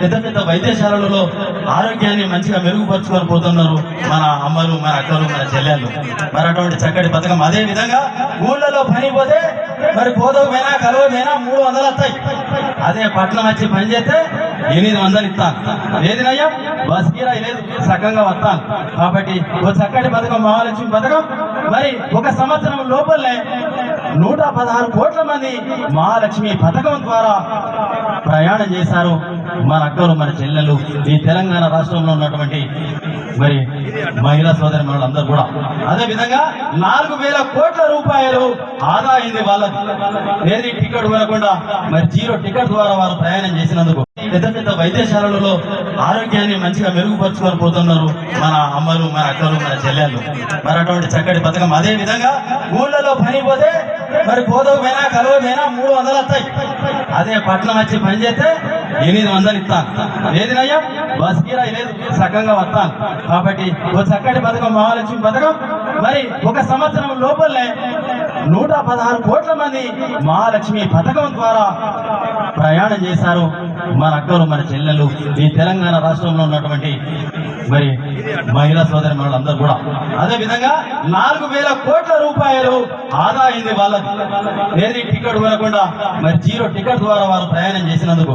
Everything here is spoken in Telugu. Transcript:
పెద్ద పెద్ద వైద్యశాలలలో ఆరోగ్యాన్ని మంచిగా మెరుగుపరుచుకొని పోతున్నారు మన అమ్మలు మన అక్కలు మన చెల్లెళ్ళు. మరి అటువంటి చక్కటి పథకం అదే విధంగా ఊళ్ళలో పని పోతే మరి పోదకు పోయినా కలువ పోయినా మూడు వందలు వస్తాయి. అదే పట్నం వచ్చి పని చేస్తే ఎనిమిది వందలు ఇస్తాను ఏది బస్ కిరాయి లేదు సగంగా వస్తాను కాబట్టి ఒక చక్కటి పథకం మహాలక్ష్మి పథకం. మరి ఒక సంవత్సరం లోపలనే నూట పదహారు కోట్ల మంది మహాలక్ష్మి పథకం ద్వారా ప్రయాణం చేశారు. మన అక్కలు మన చెల్లెలు ఈ తెలంగాణ రాష్ట్రంలో ఉన్నటువంటి మరి మహిళా సోదరి మనులందరూ కూడా. అదే విధంగా నాలుగు వేల కోట్ల రూపాయలు ఆదా అయింది వాళ్ళకి. ఏది టికెట్ కొనకుండా మరి జీరో టికెట్ ద్వారా వారు ప్రయాణం చేసినందుకు. పెద్ద పెద్ద వైద్యశాలలలో ఆరోగ్యాన్ని మంచిగా మెరుగుపరుచుకొని పోతున్నారు మన అమ్మలు మన అక్కలు మన చెల్లెళ్ళు. మరి అటువంటి చక్కటి పథకం. అదే విధంగా ఊళ్ళలో పని పోతే మరి పోదకు పోయినా కలువ పోయినా మూడు వందలు వస్తాయి. అదే పట్నం వచ్చి పని చేస్తే ఎనిమిది వందలు ఇస్తాను ఏదినయ్యా బస్ కిరాయి లేదు సగంగా వస్తాను కాబట్టి ఒక చక్కటి పథకం మహాలక్ష్మి పథకం. మరి ఒక సంవత్సరం లోపలనే నూట పదహారు కోట్ల మంది మహాలక్ష్మి పథకం ద్వారా ప్రయాణం చేశారు. మన అక్కలు మన చెల్లెలు ఈ తెలంగాణ రాష్ట్రంలో ఉన్నటువంటి మరి మహిళా సోదరి మనులందరూ కూడా. అదే విధంగా నాలుగు వేల కోట్ల రూపాయలు ఆదా అయింది వాళ్ళకి. ఏది టికెట్ కొనకుండా మరి జీరో టికెట్ ద్వారా వారు ప్రయాణం చేసినందుకు.